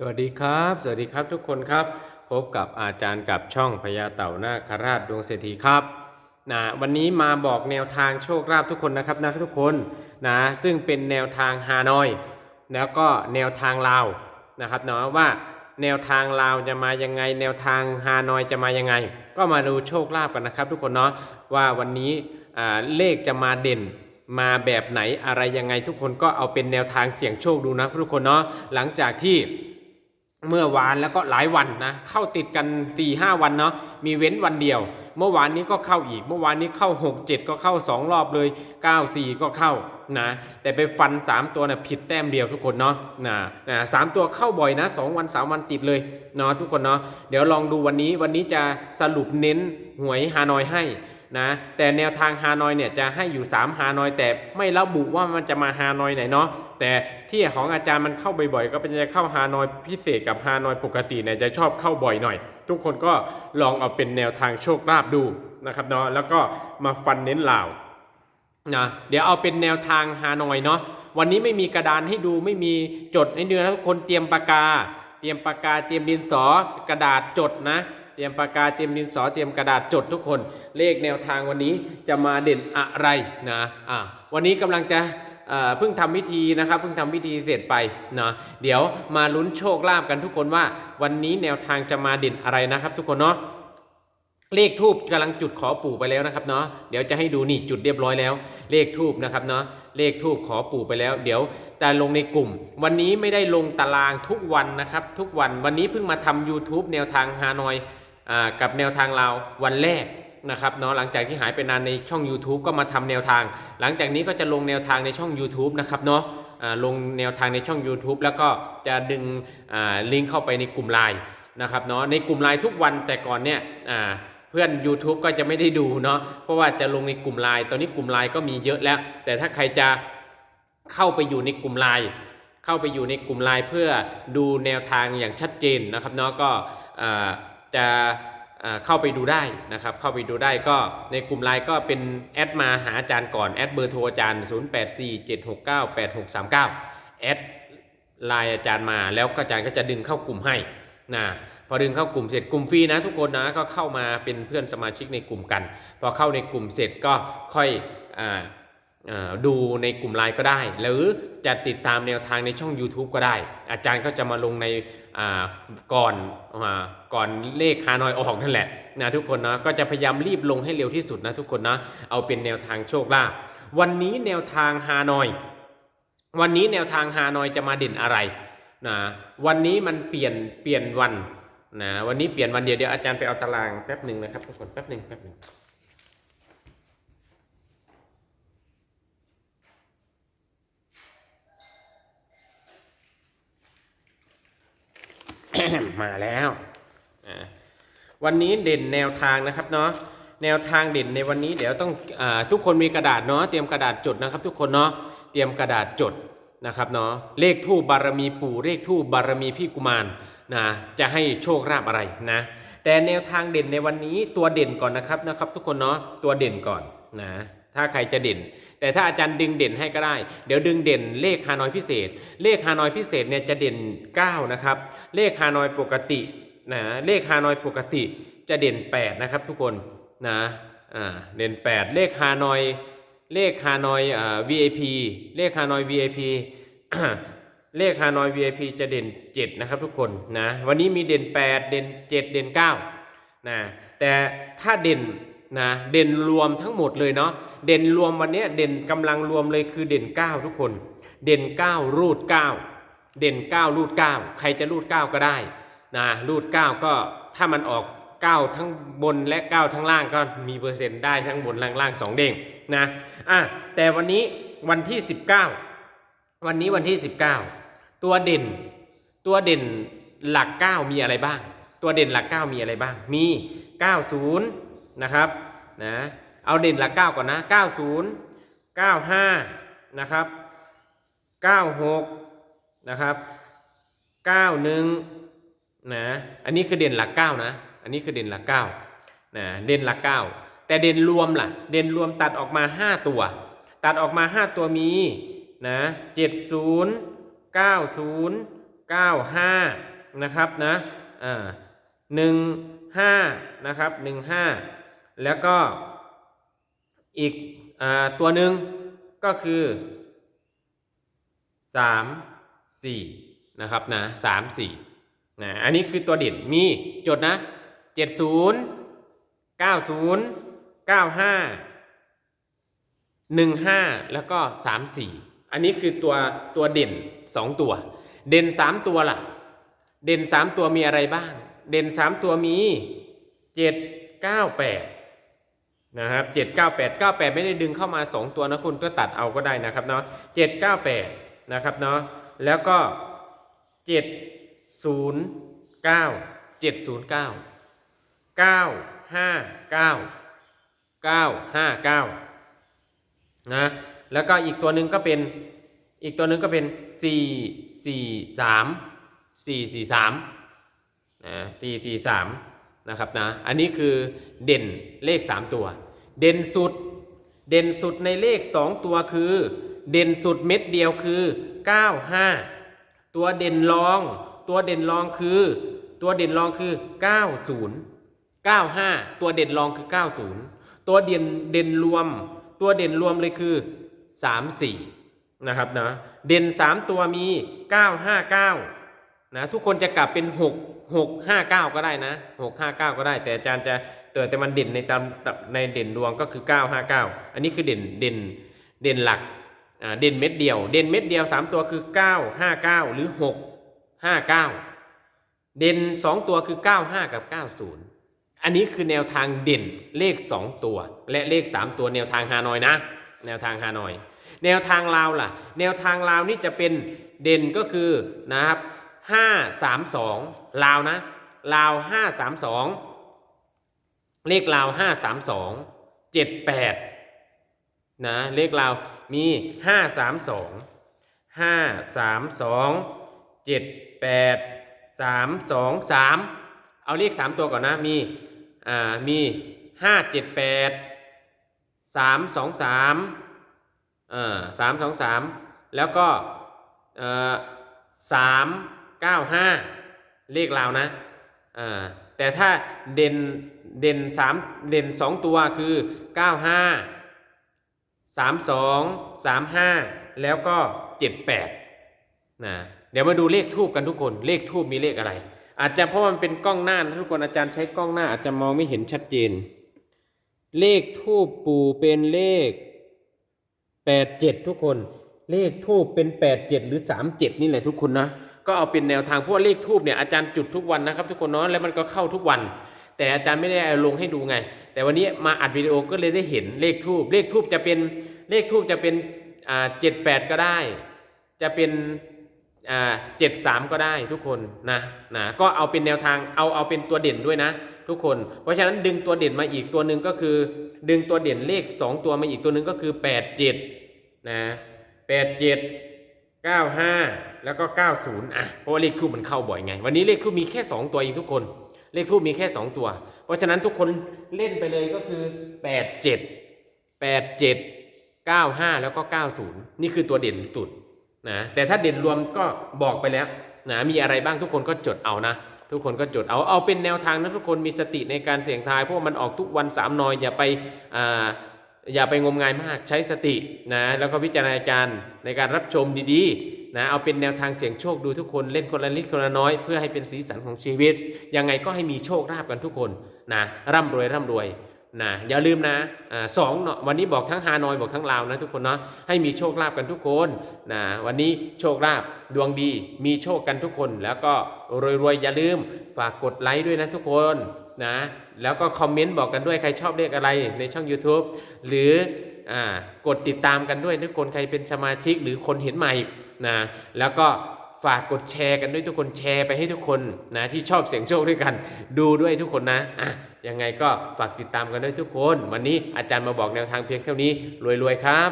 สวัสดีครับ สวัสดีครับทุกคนครับ พบกับอาจารย์กับช่องพญาเต่านาคราชดวงเศรษฐีครับนะวันนี้มาบอกแนวทางโชคลาภทุกคนนะครับนะทุกคนนะซึ่งเป็นแนวทางฮานอย แล้วก็แนวทางลาวนะครับเนาะว่าแนวทางลาวจะมายังไง แนวทางฮานอยจะมายังไง ก็มาดูโชคลาภกันนะครับ ทุกคนเนาะว่าวันนี้เลขจะมาเด่นมาแบบไหนอะไรยังไงทุกคนก็เอาเป็นแนวทางเสี่ยงโชคดูนะทุกคนเนาะหลังจากที่ เมื่อวานแล้วก็หลายวันนะเข้าติดกันตีห้าวันเนาะมีเว้นวันเดียว เมื่อวานนี้ก็เข้าอีก เมื่อวานนี้เข้า 6 7 ก็เข้า 2 รอบเลย 9 4 ก็เข้านะแต่ไปฟัน 3 ตัวนะ่ะผิดแต้มเดียวทุกคนเนาะนะนะสามตัวเข้าบ่อยนะ 2 วัน 3 วันติดเลยเนาะทุกคนเนาะเดี๋ยวลองดูวันนี้วันนี้จะสรุปเน้นหวยฮานอยให้ นะแต่แนวทางฮานอยเนี่ยจะให้อยู่ 3 ฮานอยแต่ไม่ระบุว่ามันจะมาฮานอยไหนเนาะแต่ที่ของอาจารย์มันเข้าบ่อยๆก็เป็นจะเข้าฮานอยพิเศษกับฮานอยปกติเนี่ยจะชอบเข้าบ่อยหน่อย ทุกคนก็ลองเอาเป็นแนวทางโชคลาภดูนะครับเนาะแล้วก็มาฟันเน้นลาวนะเดี๋ยวเอาเป็นแนวทางฮานอยเนาะวันนี้ไม่มีกระดานให้ดูไม่มีจดให้ดูนะทุกคนเตรียมปากกา เตรียมปากกาเตรียมดินสอกระดาษจดนะ ตรียมปากกาเตรียมดินสอเตรียมกระดาษจดทุกคน เลขแนวทางวันนี้จะมาเด่นอะไรนะอ่าวันนี้กำลังจะเพิ่งทำพิธีนะครับเพิ่งทำพิธีเสร็จไปนะเดี๋ยวมาลุ้นโชคลาภกันทุกคนว่า วันนี้แนวทางจะมาเด่นอะไรนะครับ ทุกคนเนาะเลขทูบกำลังจุดขอปู่ไปแล้วนะครับเนาะเดี๋ยวจะให้ดูนี่จุดเรียบร้อยแล้ว เลขทูบนะครับเนาะเลขทูบขอปู่ไปแล้ว เดี๋ยวจะลงในกลุ่ม วันนี้ไม่ได้ลงตารางทุกวันนะครับ ทุกวันวันนี้เพิ่งมาทำ YouTube แนวทางฮานอย กับแนวทางเราวันแรกนะครับเนาะหลังจากที่หายไปนานในช่อง YouTube ก็มาทำแนวทาง หลังจากนี้ก็จะลงแนวทางในช่อง YouTube นะครับเนาะลงแนวทางในช่อง YouTube แล้วก็จะดึงลิงก์เข้าไปในกลุ่มไลน์นะครับเนาะในกลุ่มไลน์ทุกวันแต่ก่อนเนี่ยเพื่อน YouTube ก็จะไม่ได้ดูเนาะเพราะว่าจะลงในกลุ่มไลน์ตอนนี้กลุ่มไลน์ก็มีเยอะแล้ว แต่ถ้าใครจะเข้าไปอยู่ในกลุ่มไลน์เข้าไปอยู่ในกลุ่มไลน์เพื่อดูแนวทางอย่างชัดเจนนะครับเนาะก็ จะเข้าไปดูได้นะครับ เข้าไปดูได้ก็ในกลุ่มไลน์ก็เป็นแอดมาหาอาจารย์ก่อนแอดเบอร์โทรอาจารย์ 0847698639 แอดไลน์อาจารย์มาแล้วอาจารย์ก็จะดึงเข้ากลุ่มให้นะพอดึงเข้ากลุ่มเสร็จกลุ่มฟรีนะทุกคนนะก็เข้ามาเป็นเพื่อนสมาชิกในกลุ่มกัน พอเข้าในกลุ่มเสร็จก็ค่อยอาเอ่อ ดูในกลุ่มไลน์ก็ได้ หรือจะติดตามแนวทางในช่อง YouTube ก็ได้ อาจารย์ก็จะมาลงในก่อนอก่อนเลขฮานอยออกนั่นแหละนะทุกคนนะก็จะพยายามรีบลงให้เร็วที่สุดนะทุกคนนะเอาเป็นแนวทางโชคลาภวันนี้แนวทางฮานอย วันนี้แนวทางฮานอยจะมาเด่นอะไรนะวันนี้มันเปลี่ยนเปลี่ยนวันนะวันนี้เปลี่ยนวันเดียวเดี๋ยวอาจารย์ไปเอาตารางแป๊บหนึ่งนะครับทุกคนแป๊บหนึ่งแป๊บหนึ่ง มาแล้ววันนี้เด่นแนวทางนะครับเนาะแนวทางเด่นในวันนี้เดี๋ยวต้องอทุกคนมีกระดาษเนาะเตรียมกระดาษจดนะครับ ทุกคนเนาะเตรียมกระดาษจดนะครับเนาะเลขทูบบารมีปู่เลขทูบบารมีพี่กุมารนะจะให้โชคลาภอะไรนะแต่แนวทางเด่นในวันนี้ตัวเด่นก่อนนะครับนะครับ ทุกคนเนาะตัวเด่นก่อนนะ ถ้าใครจะเด่น แต่ถ้าอาจารย์ดึงเด่นให้ก็ได้ เดี๋ยวดึงเด่นเลขฮานอยพิเศษ เลขฮานอยพิเศษเนี่ยจะเด่น 9 นะครับ เลขฮานอยปกตินะเลขฮานอยปกติจะเด่น 8 นะครับทุกคนนะอ่าเด่น 8 เลขฮานอยเลขฮานอยอ่า VIP เลขฮานอย VIP เลขฮานอย VIP จะเด่น 7 นะครับทุกคนนะวันนี้มีเด่น 8 เด่น 7 เด่น 9นะแต่ถ้าเด่น นะเด่นรวมทั้งหมดเลยเนาะเด่นรวมวันนี้เด่นกำลังรวมเลยคือเด่น 9 ทุกคน เด่น 9 รูด 9 เด่น 9 รูด 9 ใครจะรูด 9 ก็ได้นะรูด 9 ก็ถ้ามันออก 9 ทั้งบนและ 9 ทั้งล่างก็มีเปอร์เซ็นต์ได้ทั้งบนล่างล่างสองเด้งนะอะแต่วันนี้วันที่ 19 วันนี้วันที่ 19 ตัวเด่นตัวเด่นหลัก 9 มีอะไรบ้าง ตัวเด่นหลัก 9 มีอะไรบ้างมี 90 นะครับนะเอาเด่นหลัก9ก่อนนะ 90 95 นะครับ 96 นะครับ 91 นะ อันนี้คือเด่นหลัก 9 นะ อันนี้คือเด่นหลัก 9 นะ เด่นหลัก 9 แต่เด่นรวมล่ะ เด่นรวมตัดออกมา 5 ตัว ตัดออกมา 5 ตัวมี นะ 70 90เก้าห้านะครับนะ อ่าหนึ่งห้านะครับหนึ่งห้า แล้วก็อีกอตัวหนึ่งก็คือสามสี่นะครับนะสามสี่นะอันนี้คือตัวเด่นมีจดนะเจ็ดศูนย์เก้าศูนย์เก้าห้าหนึ่งห้าแล้วก็สามสี่อันนี้คือตัวตัวเด่นสองตัว เด่นสามตัวล่ะ เด่นสามตัวมีอะไรบ้าง เด่นสามตัวมีเจ็ดเก้าแปด นะครับเจ็ดเก้าแปดเก้าแปดไม่ได้ดึงเข้ามาสองตัวนะคุณก็ตัดเอาก็ได้นะครับเนาะเจ็ดเก้าแปดนะครับเนาะแล้วก็เจ็ดศูนย์เก้าเจ็ดศูนย์เก้าเก้าห้าเก้าเก้าห้าเก้านะแล้วก็อีกตัวหนึ่งก็เป็นอีกตัวหนึ่งก็เป็นสี่สี่สามสี่สี่สามนะสี่สี่สามนะครับนะ อันนี้คือเด่นเลขสามตัว เด่นสุด เด่นสุดในเลขสองตัวคือ เด่นสุดเม็ดเดียวคือเก้าห้าตัวเด่นรอง ตัวเด่นรองคือ ตัวเด่นรองคือเก้าศูนย์เก้าห้าตัวเด่นรองคือเก้าศูนย์ตัวเด่นเด่นรวม ตัวเด่นรวมเลยคือสามสี่นะครับนะเด่นสามตัวมีเก้าห้าเก้า นะทุกคนจะกลับเป็น 6 6 5 9 ก็ได้นะ 6 5 9 ก็ได้ แต่อาจารย์จะเติแต่มันเด่นในตามในเด่นดวงก็คือ 9 5 9 อันนี้คือเด่นเด่นเด่นหลักเด่นเม็ดเดียว เด่นเม็ดเดียว 3 ตัวคือ 9 5 9 หรือ 6 5 9 เด่น 2 ตัวคือ 9 5 กับ 90 อันนี้คือแนวทางเด่นเลข 2 ตัว และเลข 3 ตัวแนวทางฮานอยนะ แนวทางฮานอย แนวทางลาวล่ะ แนวทางลาวนี่จะเป็นเด่นก็คือนะครับ ห้าสามสองลาวนะลาวห้าสามสองเลขลาวห้าสามสองเจ็ดแปดนะเลขลาวมีห้าสามสองห้าสามสองเจ็ดแปดสามสองสามเอาเลขสามตัวก่อนนะมีอ่ามีห้าเจ็ดแปดสามสองสามเอ่อสามสองสามแล้วก็เอ่อสาม เก้าห้าเลขลาวนะอ่าแต่ถ้าเด่นเด่นสามเด่นสองตัวคือเก้าห้าสามสองสามห้าแล้วก็เจ็ดแปดนะเดี๋ยวมาดูเลขทูบกันทุกคน เลขทูบมีเลขอะไร อาจจะเพราะมันเป็นกล้องหน้าทุกคนอาจารย์ใช้กล้องหน้าอาจจะมองไม่เห็นชัดเจน เลขทูบปู่เป็นเลขแปดเจ็ดทุกคน เลขทูบเป็นแปดเจ็ดหรือสามเจ็ดนี่แหละทุกคนนะ ก็เอาเป็นแนวทางเพราะว่าเลขทูบเนี่ยอาจารย์จุดทุกวันนะครับ ทุกคนเนาะแล้วมันก็เข้าทุกวัน แต่อาจารย์ไม่ได้เอาลงให้ดูไง แต่วันนี้มาอัดวิดีโอก็เลยได้เห็นเลขทูบเลขทูบจะเป็นเลขทูบจะเป็นอ่าเจ็ดแปดก็ได้ จะเป็นอ่าเจ็ดสามก็ได้ทุกคนนะนะก็เอาเป็นแนวทางเอาเอาเป็นตัวเด่นด้วยนะ ทุกคน เพราะฉะนั้นดึงตัวเด่นมาอีกตัวหนึ่งก็คือ ดึงตัวเด่นเลข 2 ตัวมาอีกตัวหนึ่งก็คือ 87นะ87 95 แล้วก็ 90 อะ เพราะว่าเลขทูบมันเข้าบ่อยไง วันนี้เลขทูบมีแค่ 2 ตัวเองทุกคน เลขทูบมีแค่ 2 ตัว เพราะฉะนั้นทุกคนเล่นไปเลยก็คือ 87 87 95 แล้วก็ 90 นี่คือตัวเด่นสุดนะ แต่ถ้าเด่นรวมก็บอกไปแล้วนะมีอะไรบ้างทุกคนก็จดเอานะ ทุกคนก็จดเอาเอาเป็นแนวทางนะทุกคนมีสติในการเสี่ยงทายเพราะว่ามันออกทุกวันสามนอยอย่าไปอ่า อย่าไปงมงายมากใช้สตินะแล้วก็วิจารณญาณในการรับชมดีๆนะเอาเป็นแนวทางเสี่ยงโชคดูทุกคนเล่นคนละนิดคนละน้อยเพื่อให้เป็นสีสันของชีวิต ยังไงก็ให้มีโชคลาภกันทุกคนนะร่ำรวยร่ำรวยนะอย่าลืมนะอ่าสองเนาะวันนี้บอกทั้งฮานอยบอกทั้งลาวนะทุกคนเนาะให้มีโชคลาภกันทุกคนนะวันนี้โชคลาภดวงดีมีโชคกันทุกคน แล้วก็รวยๆอย่าลืมฝากกดไลค์ด้วยนะทุกคน นะแล้วก็คอมเมนต์บอกกันด้วยใครชอบเลขอะไรในช่อง YouTube หรืออกดติดตามกันด้วยทุกคนใครเป็นสมาชิกหรือคนเห็นใหม่นะแล้วก็ฝากกดแชร์กันด้วยทุกคนแชร์ไปให้ทุกคนนะที่ชอบเสียงโชคด้วยกัน ดูด้วยทุกคนนะอะยังไงก็ฝากติดตามกันด้วยทุกคน วันนี้อาจารย์มาบอกแนวทางเพียงเท่านี้รวยๆครับ